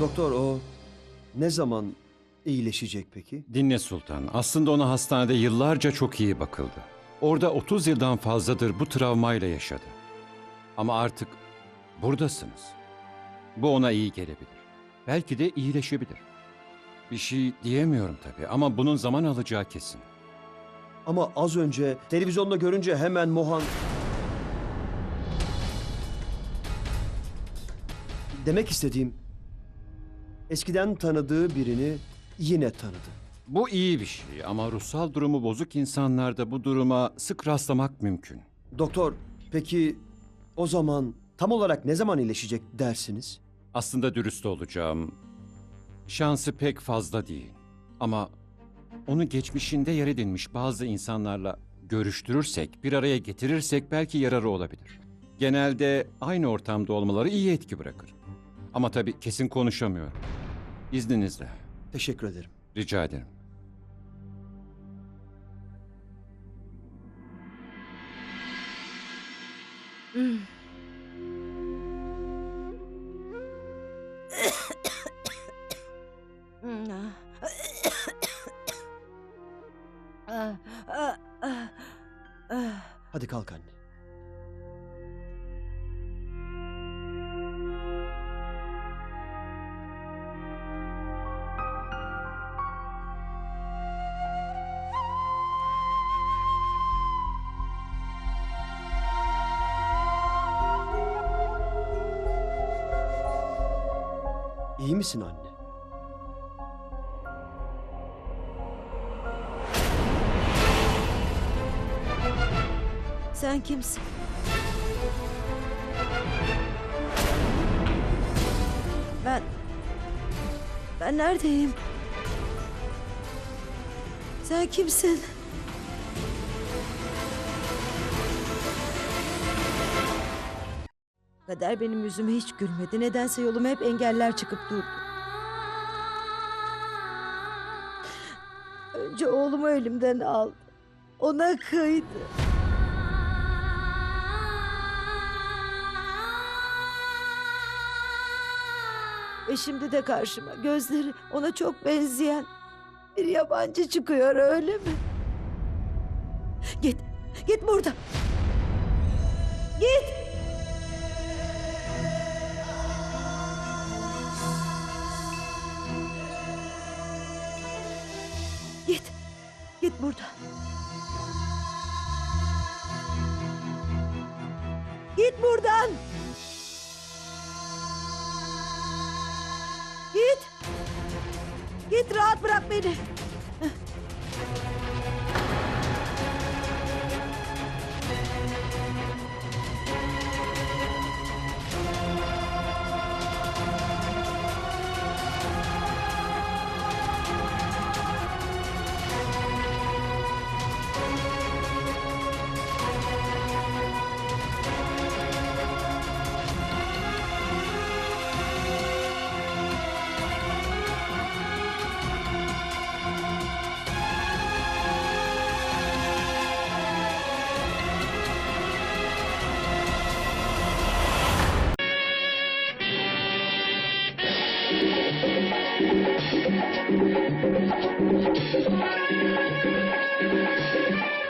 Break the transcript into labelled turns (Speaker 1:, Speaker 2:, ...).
Speaker 1: Doktor o ne zaman iyileşecek peki?
Speaker 2: Dinle Sultan. Aslında ona hastanede yıllarca çok iyi bakıldı. Orada 30 yıldan fazladır bu travmayla yaşadı. Ama artık buradasınız. Bu ona iyi gelebilir. Belki de iyileşebilir. Bir şey diyemiyorum tabii ama bunun zaman alacağı kesin.
Speaker 1: Ama az önce televizyonda görünce hemen Mohan... Demek istediğim eskiden tanıdığı birini yine tanıdı.
Speaker 2: Bu iyi bir şey ama ruhsal durumu bozuk insanlarda bu duruma sık rastlamak mümkün.
Speaker 1: Doktor peki o zaman tam olarak ne zaman iyileşecek dersiniz?
Speaker 2: Aslında dürüst olacağım. Şansı pek fazla değil. Ama onu geçmişinde yer edinmiş bazı insanlarla görüştürürsek, bir araya getirirsek belki yararı olabilir. Genelde aynı ortamda olmaları iyi etki bırakır. Ama tabii kesin konuşamıyorum. İzninizle.
Speaker 1: Teşekkür ederim.
Speaker 2: Rica ederim.
Speaker 1: Hadi kalk anne. İyi misin anne?
Speaker 3: Sen kimsin? Ben... Ben neredeyim? Sen kimsin? Kader benim yüzüme hiç gülmedi. Nedense yoluma hep engeller çıkıp durdu. Önce oğlumu elimden aldı. Ona kıydı. Ve şimdi de karşıma gözleri ona çok benzeyen bir yabancı çıkıyor öyle mi? Git, git buradan. Git buradan. Git buradan. Git. Git rahat bırak beni. Thank you.